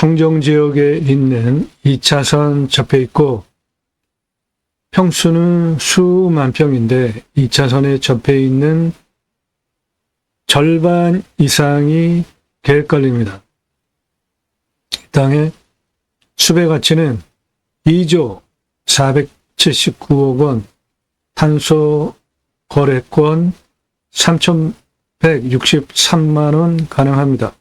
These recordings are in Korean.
청정 지역에 있는 2차선 접해 있고 평수는 수만 평인데 2차선에 접해 있는 절반 이상이 계획관리입니다. 이 땅의 수배 가치는 2조 479억 원, 탄소 거래권 3,163만 원 가능합니다.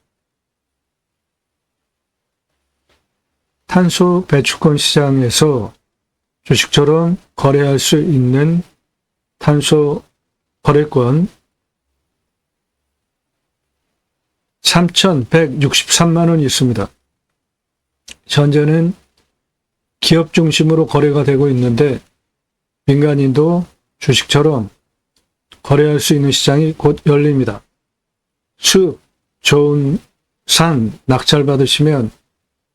탄소 배출권 시장에서 주식처럼 거래할 수 있는 탄소 거래권 3,163만 원이 있습니다. 현재는 기업 중심으로 거래가 되고 있는데 민간인도 주식처럼 거래할 수 있는 시장이 곧 열립니다. 숲, 좋은 산, 낙찰 받으시면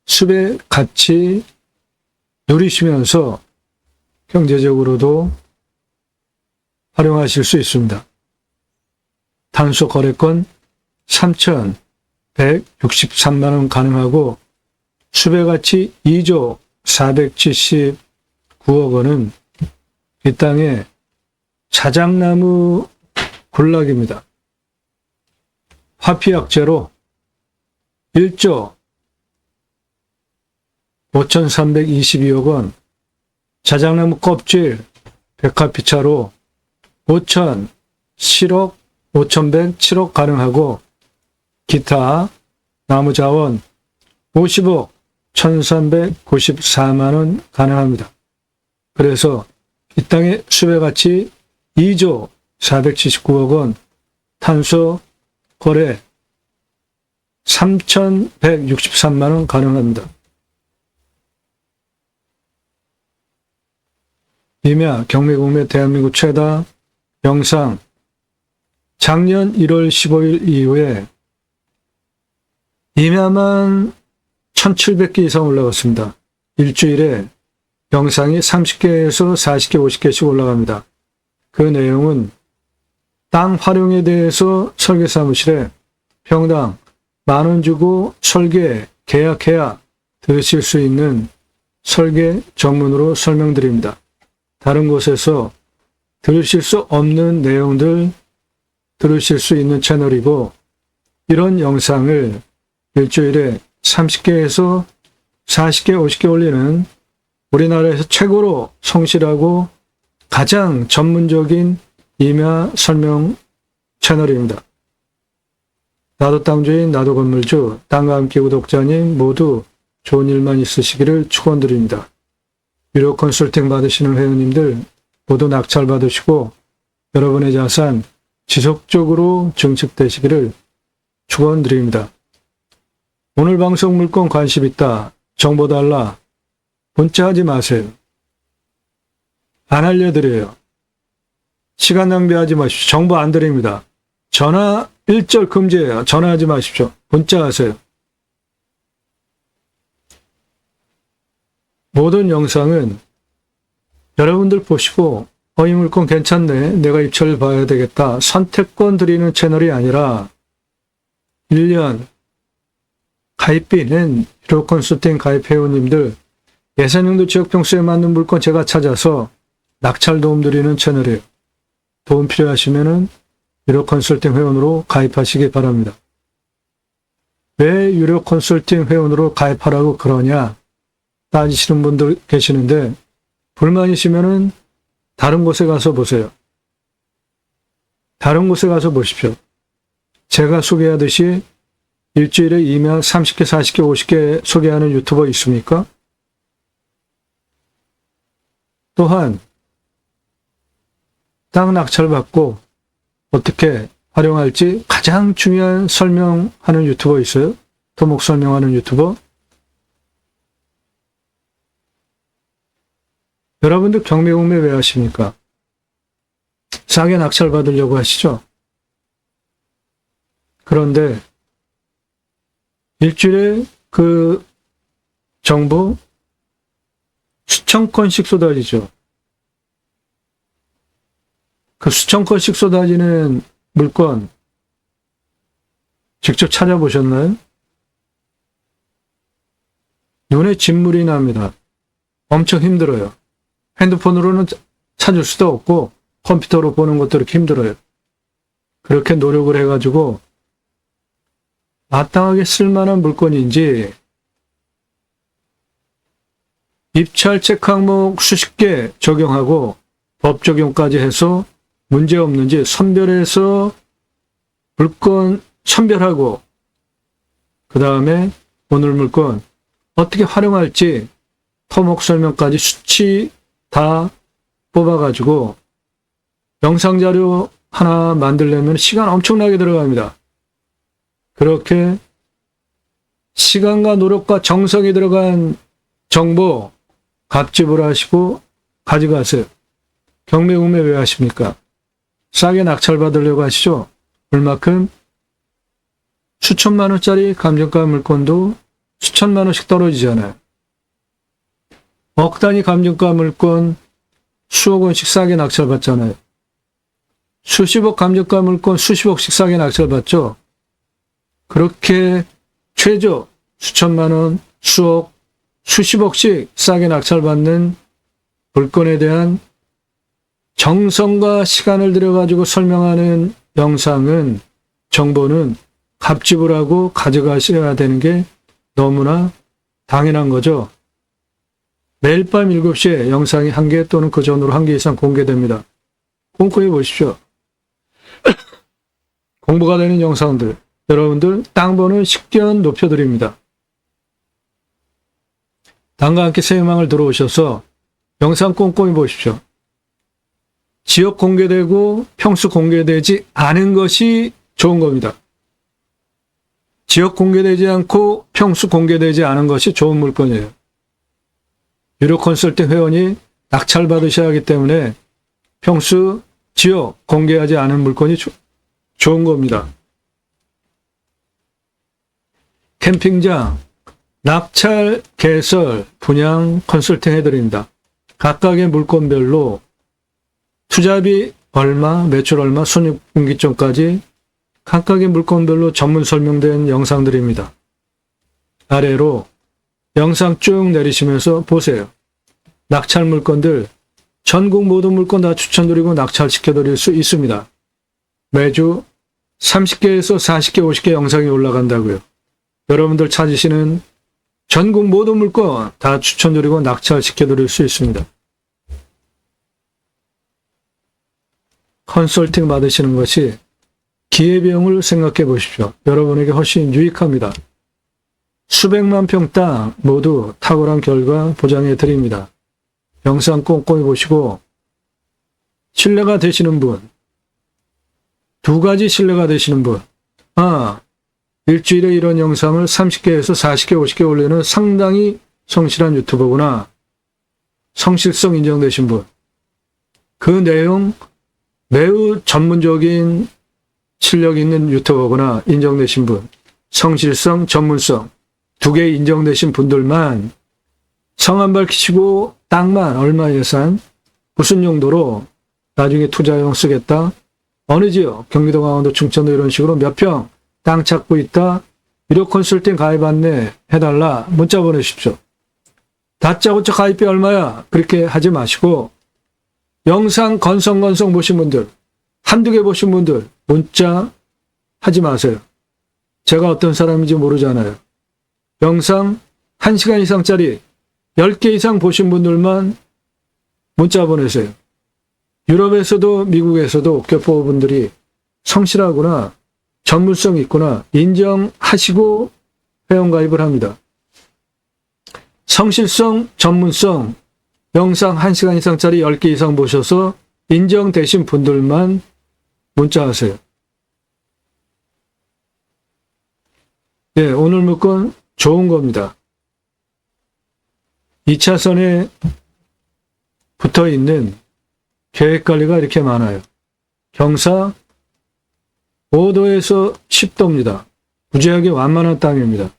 숲의 가치 누리시면서 경제적으로도 활용하실 수 있습니다. 탄소 거래권 3,163만원 가능하고 숲의 가치 2조 479억 원은 이 땅에 자작나무 군락입니다. 화피약재로 1조 5,322억 원, 자작나무 껍질, 백화피차로 5천, 7억, 5,107억 가능하고 기타 나무 자원 50억 1,394만 원 가능합니다. 그래서 이 땅의 수배 가치 2조 479억 원, 탄소 거래 3,163만 원 가능합니다. 임야 경매공매 대한민국 최다 영상 작년 1월 15일 이후에 임야만 1700개 이상 올라갔습니다. 일주일에 영상이 30개에서 40개, 50개씩 올라갑니다. 그 내용은 땅 활용에 대해서 설계사무실에 평당 만 원 주고 설계 계약해야 들으실 수 있는 설계 전문으로 설명드립니다. 다른 곳에서 들으실 수 없는 내용들 들으실 수 있는 채널이고 이런 영상을 일주일에 30개에서 40개, 50개 올리는 우리나라에서 최고로 성실하고 가장 전문적인 임야 설명 채널입니다. 나도 땅주인, 나도 건물주, 땅과 함께 구독자님 모두 좋은 일만 있으시기를 축원드립니다. 유료 컨설팅 받으시는 회원님들 모두 낙찰 받으시고 여러분의 자산 지속적으로 증축되시기를 축원드립니다. 오늘 방송 물건 관심 있다. 정보 달라. 문자하지 마세요. 안 알려드려요. 시간 낭비하지 마십시오. 정보 안 드립니다. 전화 일절 금지예요. 전화하지 마십시오. 문자하세요. 모든 영상은 여러분들 보시고 어, 이 물건 괜찮네. 내가 입찰 봐야 되겠다. 선택권 드리는 채널이 아니라 1년 가입비는 유료 컨설팅 가입 회원님들 예산용도 지역 평수에 맞는 물건 제가 찾아서 낙찰 도움 드리는 채널이에요. 도움 필요하시면은 유료 컨설팅 회원으로 가입하시기 바랍니다. 왜 유료 컨설팅 회원으로 가입하라고 그러냐 따지시는 분들 계시는데 불만이시면은 다른 곳에 가서 보세요. 다른 곳에 가서 보십시오. 제가 소개하듯이 일주일에 이면 30개, 40개, 50개 소개하는 유튜버 있습니까? 또한 땅 낙찰받고 어떻게 활용할지 가장 중요한 설명하는 유튜버 있어요? 토목 설명하는 유튜버? 여러분들 경매공매 왜 하십니까? 싸게 낙찰 받으려고 하시죠? 그런데 일주일에 그 정보 수천 건씩 쏟아지죠. 그 수천 건씩 쏟아지는 물건 직접 찾아보셨나요? 눈에 진물이 납니다. 엄청 힘들어요. 핸드폰으로는 찾을 수도 없고 컴퓨터로 보는 것도 이렇게 힘들어요. 그렇게 노력을 해가지고 마땅하게 쓸만한 물건인지 입찰 체크 항목 수십 개 적용하고 법 적용까지 해서 문제 없는지 선별해서 물건 선별하고 그 다음에 오늘 물건 어떻게 활용할지 토목 설명까지 수치 다 뽑아가지고 영상 자료 하나 만들려면 시간 엄청나게 들어갑니다. 그렇게 시간과 노력과 정성이 들어간 정보 값집을 하시고 가져가세요. 경매 우매 왜 하십니까? 싸게 낙찰 받으려고 하시죠? 얼마큼? 수천만 원짜리 감정가 물건도 수천만 원씩 떨어지잖아요. 억 단위 감정가 물건 수억 원씩 싸게 낙찰 받잖아요. 수십억 감정가 물건 수십억씩 싸게 낙찰 받죠. 그렇게 최저 수천만 원, 수억, 수십억씩 싸게 낙찰받는 물건에 대한 정성과 시간을 들여가지고 설명하는 영상은, 정보는 값집을 하고 가져가셔야 되는 게 너무나 당연한 거죠. 매일 밤 7시에 영상이 한 개 또는 그 전후로 한 개 이상 공개됩니다. 꼼꼼히 보십시오. 공부가 되는 영상들, 여러분들 땅번호 식견 높여드립니다. 당과 함께 새해망을 들어오셔서 영상 꼼꼼히 보십시오. 지역 공개되고 평수 공개되지 않은 것이 좋은 겁니다. 지역 공개되지 않고 평수 공개되지 않은 것이 좋은 물건이에요. 유료 컨설팅 회원이 낙찰 받으셔야 하기 때문에 평수, 지역 공개하지 않은 물건이 조, 좋은 겁니다. 캠핑장, 낙찰, 개설, 분양 컨설팅 해드립니다. 각각의 물건별로 투자비 얼마, 매출 얼마, 손익분기점까지 각각의 물건별로 전문 설명된 영상들입니다. 아래로 영상 쭉 내리시면서 보세요. 낙찰 물건들 전국 모든 물건 다 추천드리고 낙찰시켜드릴 수 있습니다. 매주 30개에서 40개, 50개 영상이 올라간다고요. 여러분들 찾으시는 전국 모든 물건 다 추천드리고 낙찰시켜드릴 수 있습니다. 컨설팅 받으시는 것이 기회비용을 생각해 보십시오. 여러분에게 훨씬 유익합니다. 수백만 평 땅 모두 탁월한 결과 보장해 드립니다. 영상 꼼꼼히 보시고 신뢰가 되시는 분, 두 가지 신뢰가 되시는 분, 아, 일주일에 이런 영상을 30개에서 40개, 50개 올리는 상당히 성실한 유튜버구나. 성실성 인정되신 분. 그 내용 매우 전문적인 실력 있는 유튜버거나 인정되신 분, 성실성, 전문성 두 개 인정되신 분들만 성 안 밝히시고 땅만 얼마 예산, 무슨 용도로 나중에 투자용 쓰겠다. 어느 지역, 경기도, 강원도, 충청도 이런 식으로 몇 평 땅 찾고 있다. 유료 컨설팅 가입 안내 해달라. 문자 보내십시오. 다짜고짜 가입비 얼마야? 그렇게 하지 마시고 영상 건성건성 보신 분들, 한두 개 보신 분들 문자 하지 마세요. 제가 어떤 사람인지 모르잖아요. 영상 1시간 이상짜리 10개 이상 보신 분들만 문자 보내세요. 유럽에서도 미국에서도 교포분들이 성실하구나, 전문성 있구나 인정하시고 회원가입을 합니다. 성실성, 전문성, 영상 1시간 이상짜리 10개 이상 보셔서 인정되신 분들만 문자하세요. 예, 오늘 물건 좋은 겁니다. 2차선에 붙어 있는 계획관리가 이렇게 많아요. 경사 5도에서 10도입니다. 무지하게 완만한 땅입니다.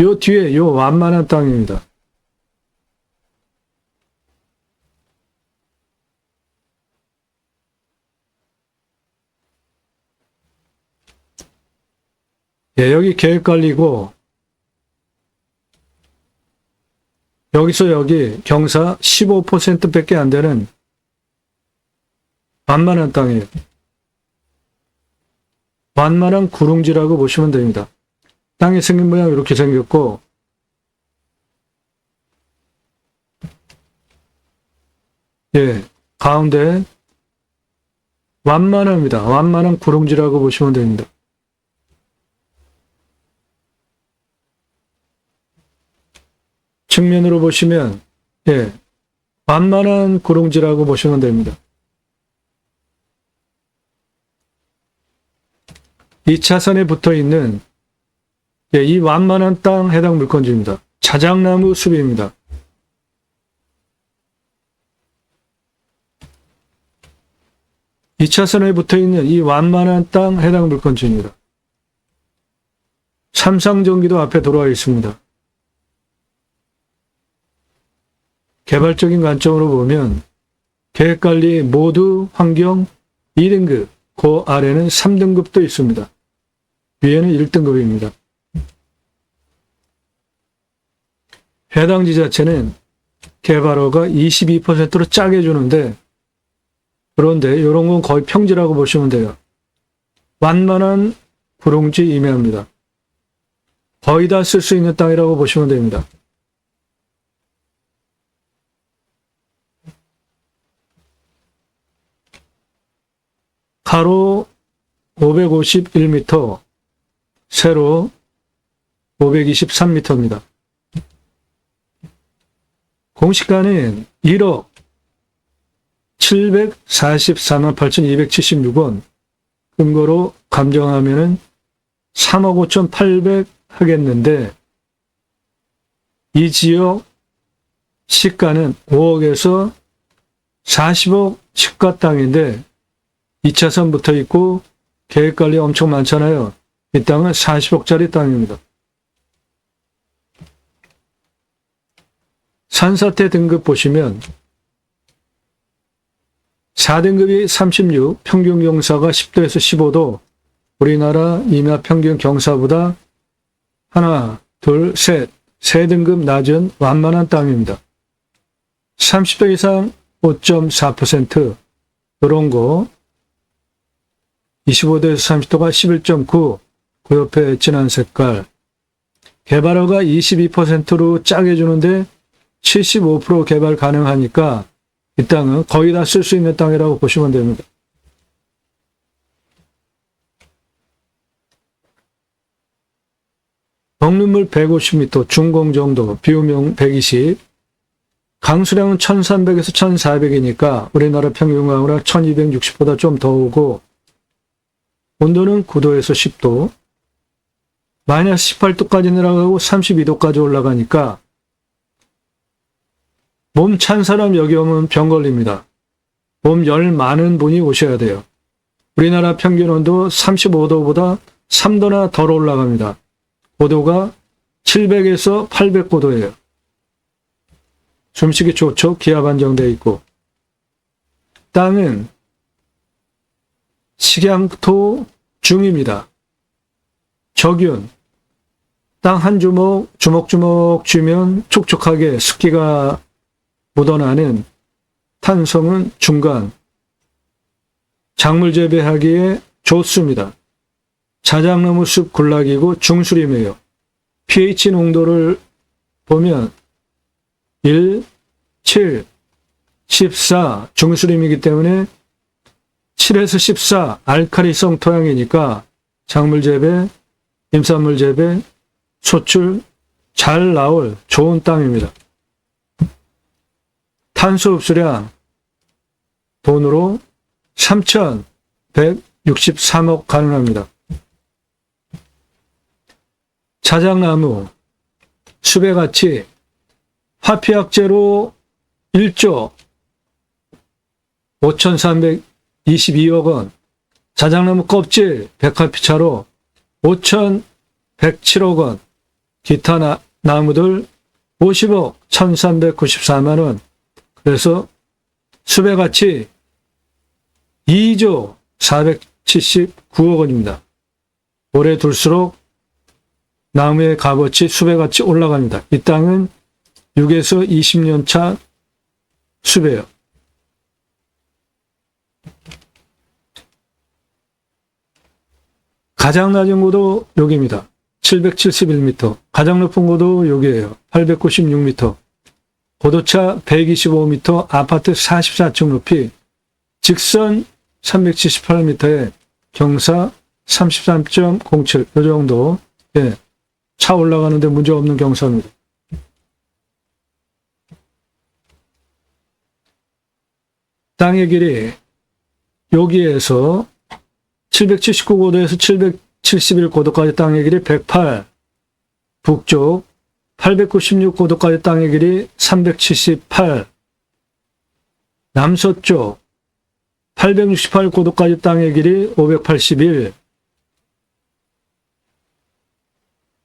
요 뒤에 요 완만한 땅입니다. 예, 여기 계획관리고 여기서 여기 경사 15%밖에 안 되는 완만한 땅이에요. 완만한 구릉지라고 보시면 됩니다. 땅의 생긴 모양 이렇게 생겼고 예, 가운데 완만합니다. 완만한 구릉지라고 보시면 됩니다. 측면으로 보시면 예, 완만한 구릉지라고 보시면 됩니다. 이 차선에 붙어 있는 예, 이 완만한 땅 해당 물건지입니다. 자작나무 숲입니다. 이 차선에 붙어 있는 이 완만한 땅 해당 물건지입니다. 삼상전기도 앞에 돌아와 있습니다. 개발적인 관점으로 보면 계획관리 모두 환경 2등급, 그 아래는 3등급도 있습니다. 위에는 1등급입니다. 해당 지자체는 개발허가 22%로 짜게 주는데 그런데 이런 건 거의 평지라고 보시면 돼요. 완만한 구릉지 임해합니다. 거의 다 쓸 수 있는 땅이라고 보시면 됩니다. 가로 551m, 세로 523m입니다. 공시가는 1억 744만 8,276원, 금거로 감정하면은 3억 5,800 하겠는데, 이 지역 시가는 5억에서 40억 시가 땅인데, 2차선 붙어 있고 계획관리 엄청 많잖아요. 이 땅은 40억짜리 땅입니다. 산사태 등급 보시면 4등급이 36, 평균 경사가 10도에서 15도, 우리나라 임야 평균 경사보다 하나, 둘, 셋, 세 등급 낮은 완만한 땅입니다. 30도 이상 5.4%, 이런 거 25도에서 30도가 11.9, 그 옆에 진한 색깔. 개발허가 22%로 짜게 주는데 75% 개발 가능하니까 이 땅은 거의 다 쓸 수 있는 땅이라고 보시면 됩니다. 덕눈물 150m, 중공 정도, 비오명 120, 강수량은 1300에서 1400이니까 우리나라 평균 강우량 1260보다 좀 더 오고 온도는 9도에서 10도, 마이너스 18도까지 내려가고 32도까지 올라가니까 몸 찬 사람 여기 오면 병 걸립니다. 몸 열 많은 분이 오셔야 돼요. 우리나라 평균 온도 35도보다 3도나 덜 올라갑니다. 고도가 700에서 800고도예요. 숨쉬기 좋죠? 기압 안정되어 있고. 땅은 식양토 중입니다. 적윤. 땅 한 주먹, 주먹주먹 쥐면 촉촉하게 습기가 묻어나는 탄성은 중간. 작물 재배하기에 좋습니다. 자작나무 숲 군락이고 중수림이에요. pH 농도를 보면 1, 7, 14 중수림이기 때문에 7에서 14 알카리성 토양이니까 작물 재배, 임산물 재배, 소출 잘 나올 좋은 땅입니다. 탄소 흡수량 돈으로 3,163억 가능합니다. 자작나무, 가치, 화폐학제로 1조 5,322억 원, 자작나무 껍질, 백화피차로 5,107억 원, 기타 나, 나무들 50억 1,394만 원, 그래서 숲의 가치 2조 479억 원입니다. 올해 둘수록 나무의 값어치 수배같이 올라갑니다. 이 땅은 6에서 20년 차 수배요. 가장 낮은 고도 여기입니다. 771m. 가장 높은 고도 여기에요. 896m. 고도차 125m, 아파트 44층 높이, 직선 378m에 경사 33.07, 요 정도, 예. 차 올라가는데 문제 없는 경사입니다. 땅의 길이 여기에서 779고도에서 771고도까지 땅의 길이 108, 북쪽 896고도까지 땅의 길이 378, 남서쪽 868고도까지 땅의 길이 581,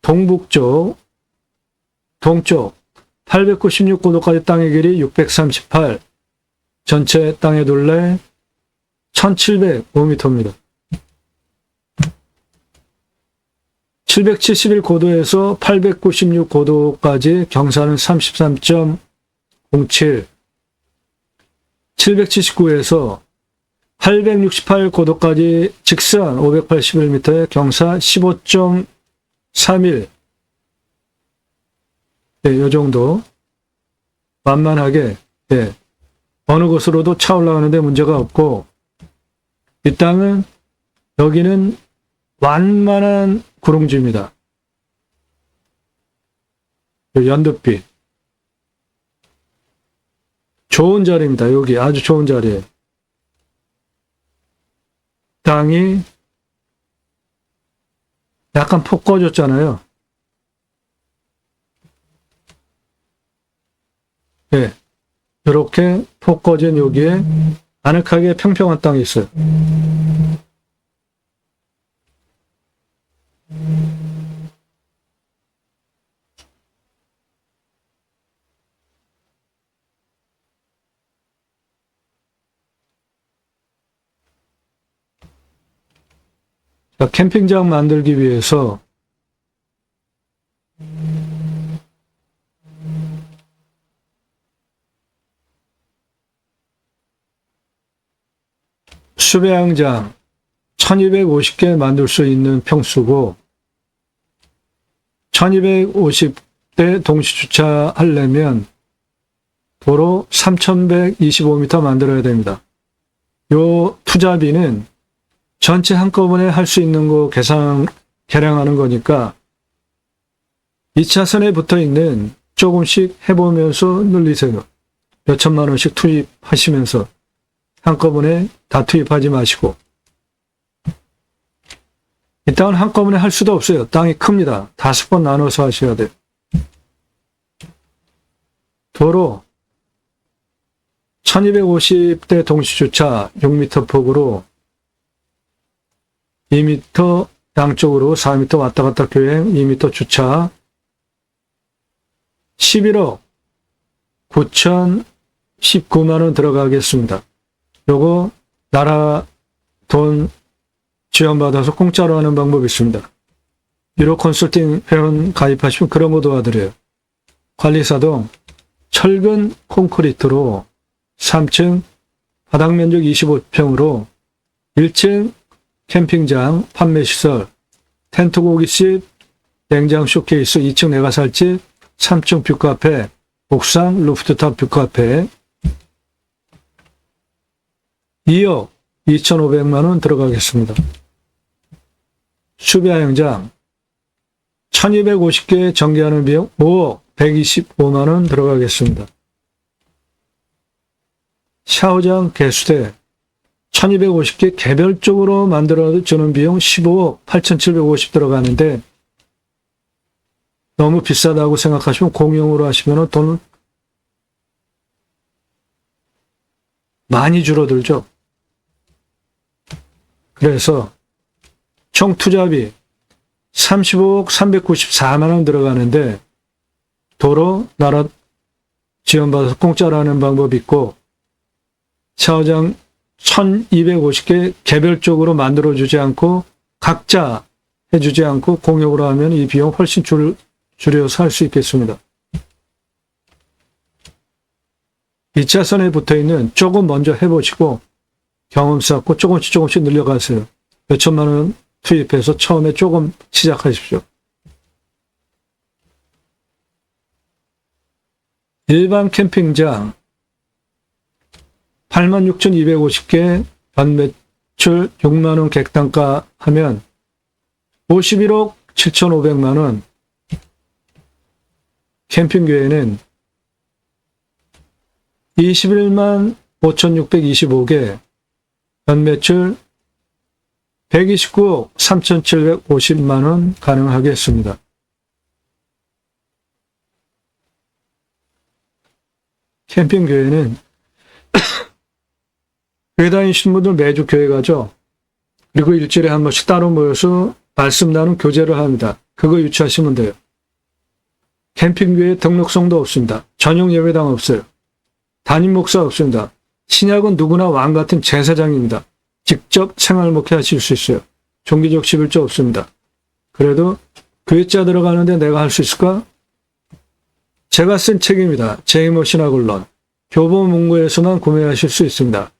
동북쪽, 동쪽 896고도까지 땅의 길이 638, 전체 땅의 둘레 1705m입니다. 771 고도에서 896 고도까지 경사는 33.07, 779에서 868 고도까지 직선 581m의 경사 15.31, 네, 요 정도. 만만하게 네, 어느 곳으로도 차 올라가는데 문제가 없고 이 땅은 여기는 완만한 구릉지입니다. 연두빛. 좋은 자리입니다. 여기 아주 좋은 자리에. 땅이 약간 폭 꺼졌잖아요. 예. 이렇게 폭 꺼진 여기에 아늑하게 평평한 땅이 있어요. 자, 캠핑장 만들기 위해서 수배양장 1250개 만들 수 있는 평수고 1250대 동시 주차하려면 도로 3125m 만들어야 됩니다. 요 투자비는 전체 한꺼번에 할 수 있는 거 계산, 계량하는 거니까 2차선에 붙어 있는 조금씩 해보면서 늘리세요. 몇 천만 원씩 투입하시면서 한꺼번에 다 투입하지 마시고. 이 땅은 한꺼번에 할 수도 없어요. 땅이 큽니다. 다섯 번 나눠서 하셔야 돼요. 도로 1250대 동시주차 6m 폭으로 2m 양쪽으로 4m 왔다 갔다 교행 2m 주차 11억 9,019만 원 들어가겠습니다. 요거 나라 돈 지원받아서 공짜로 하는 방법이 있습니다. 유로 컨설팅 회원 가입하시면 그런 거 도와드려요. 관리사동 철근 콘크리트로 3층 바닥 면적 25평으로 1층 캠핑장 판매시설 텐트 고깃집 냉장 쇼케이스 2층 내가 살집 3층 뷰카페 옥상 루프트탑 뷰카페 2억 2,500만 원 들어가겠습니다. 수비하영장 1250개 전개하는 비용 5억 125만 원 들어가겠습니다. 샤워장 개수대 1250개 개별적으로 만들어 주는 비용 15억 8750 들어가는데 너무 비싸다고 생각하시면 공용으로 하시면 돈 많이 줄어들죠. 그래서 총 투자비 35억 394만 원 들어가는데 도로 나라 지원받아서 공짜로 하는 방법이 있고 샤워장 1250개 개별적으로 만들어주지 않고 각자 해주지 않고 공역으로 하면 이 비용 훨씬 줄, 줄여서 할 수 있겠습니다. 2차선에 붙어 있는 조금 먼저 해보시고 경험 쌓고 조금씩 조금씩 늘려가세요. 몇 천만 원 투입해서 처음에 조금 시작하십시오. 일반 캠핑장 86,250개 연매출 6만원 객단가 하면 51억 7,500만원 캠핑교회는 21만 5,625개 연매출 129억 3,750만원 가능하겠습니다. 캠핑교회는 교회 다니시는 분들 매주 교회 가죠. 그리고 일주일에 한 번씩 따로 모여서 말씀 나눈 교제를 합니다. 그거 유치하시면 돼요. 캠핑교회 등록성도 없습니다. 전용 예배당 없어요. 담임 목사 없습니다. 신약은 누구나 왕 같은 제사장입니다. 직접 생활 목회 하실 수 있어요. 종기적 11조 없습니다. 그래도 교회자 들어가는데 내가 할 수 있을까? 제가 쓴 책입니다. 제이모 신학을론. 교보문고에서만 구매하실 수 있습니다.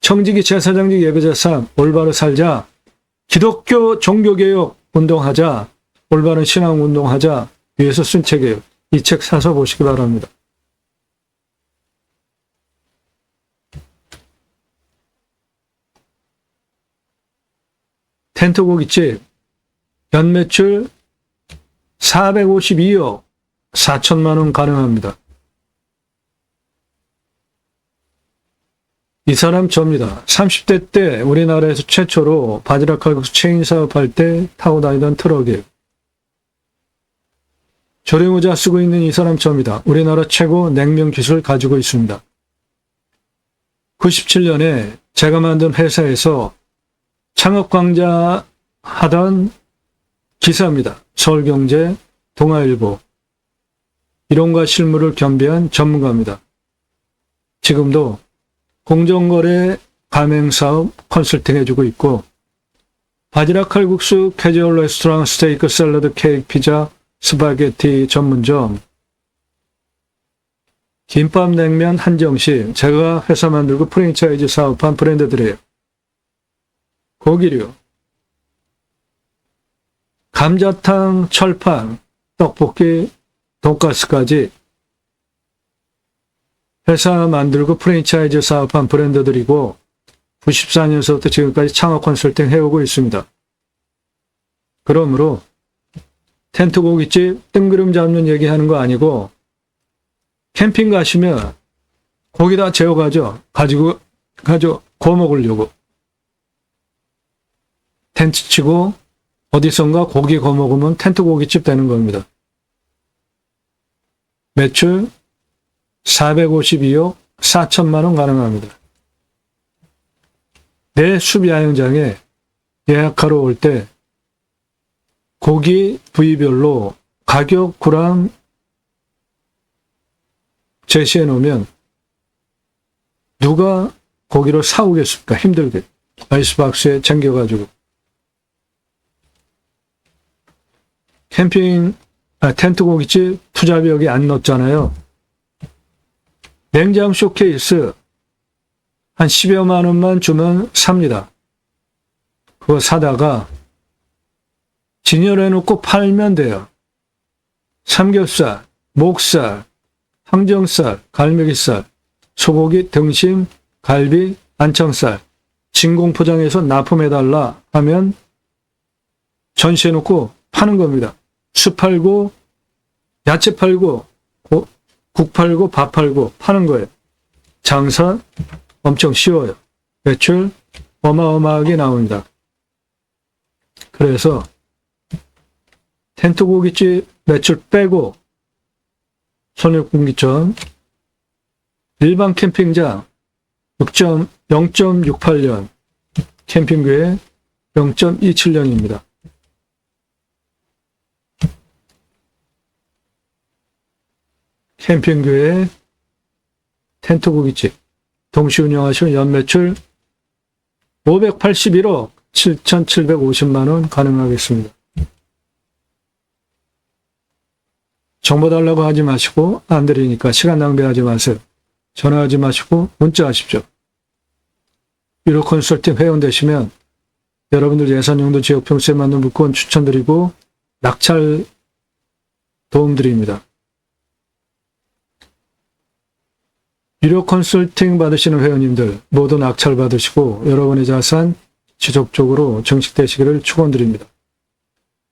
청지기 제사장직 예배제사 올바로 살자. 기독교 종교개혁 운동하자. 올바른 신앙 운동하자. 위해서 쓴 책이에요. 이 책 사서 보시기 바랍니다. 텐트 고깃집 연매출 452억 4천만 원 가능합니다. 이 사람 접니다. 30대 때 우리나라에서 최초로 바지락 칼국수 체인 사업할 때 타고 다니던 트럭이에요. 조리모자 쓰고 있는 이 사람 접니다. 우리나라 최고 냉면 기술 가지고 있습니다. 97년에 제가 만든 회사에서 창업광자 하던 기사입니다. 서울경제, 동아일보. 이론과 실무를 겸비한 전문가입니다. 지금도 공정거래 가맹사업 컨설팅 해주고 있고 바지락 칼국수, 캐주얼 레스토랑, 스테이크, 샐러드, 케이크, 피자, 스파게티 전문점 김밥 냉면 한정식 제가 회사 만들고 프랜차이즈 사업한 브랜드들이에요. 고기류 감자탕, 철판, 떡볶이, 돈가스까지 회사 만들고 프랜차이즈 사업한 브랜드들이고 94년서부터 지금까지 창업 컨설팅 해오고 있습니다. 그러므로 텐트 고깃집 뜬구름 잡는 얘기하는 거 아니고 캠핑 가시면 고기 다 재워가죠. 가지고 가져 구워 먹으려고 텐트 치고 어디선가 고기 구워 먹으면 텐트 고깃집 되는 겁니다. 매출 452억 4천만 원 가능합니다. 내 숲야영장에 예약하러 올 때 고기 부위별로 가격 구랑 제시해 놓으면 누가 고기를 사오겠습니까? 힘들게. 아이스박스에 챙겨가지고. 캠핑, 아, 텐트 고깃집 투자비 여기 안 넣었잖아요. 냉장 쇼케이스 한 10여만 원만 주면 삽니다. 그거 사다가 진열해 놓고 팔면 돼요. 삼겹살, 목살, 항정살, 갈매기살, 소고기, 등심, 갈비, 안창살, 진공 포장해서 납품해달라 하면 전시해 놓고 파는 겁니다. 수 팔고, 야채 팔고, 고- 국 팔고, 밥 팔고 파는 거예요. 장사 엄청 쉬워요. 매출 어마어마하게 나옵니다. 그래서 텐트 고깃집 매출 빼고 손해분기점 일반 캠핑장 0.68년 캠핑교회 0.27년입니다. 캠핑교회 텐트고기집 동시 운영하시면 연매출 581억 7,750만원 가능하겠습니다. 정보 달라고 하지 마시고 안 드리니까 시간 낭비하지 마세요. 전화하지 마시고 문자하십시오. 유료 컨설팅 회원 되시면 여러분들 예산 용도 지역 평수에 맞는 물건 추천드리고 낙찰 도움 드립니다. 유료 컨설팅 받으시는 회원님들 모두 낙찰 받으시고 여러분의 자산 지속적으로 정식되시기를 축원드립니다.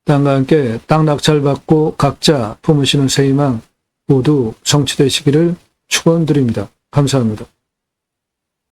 땅과 함께 땅 낙찰 받고 각자 품으시는 새 희망 모두 성취되시기를 축원드립니다. 감사합니다.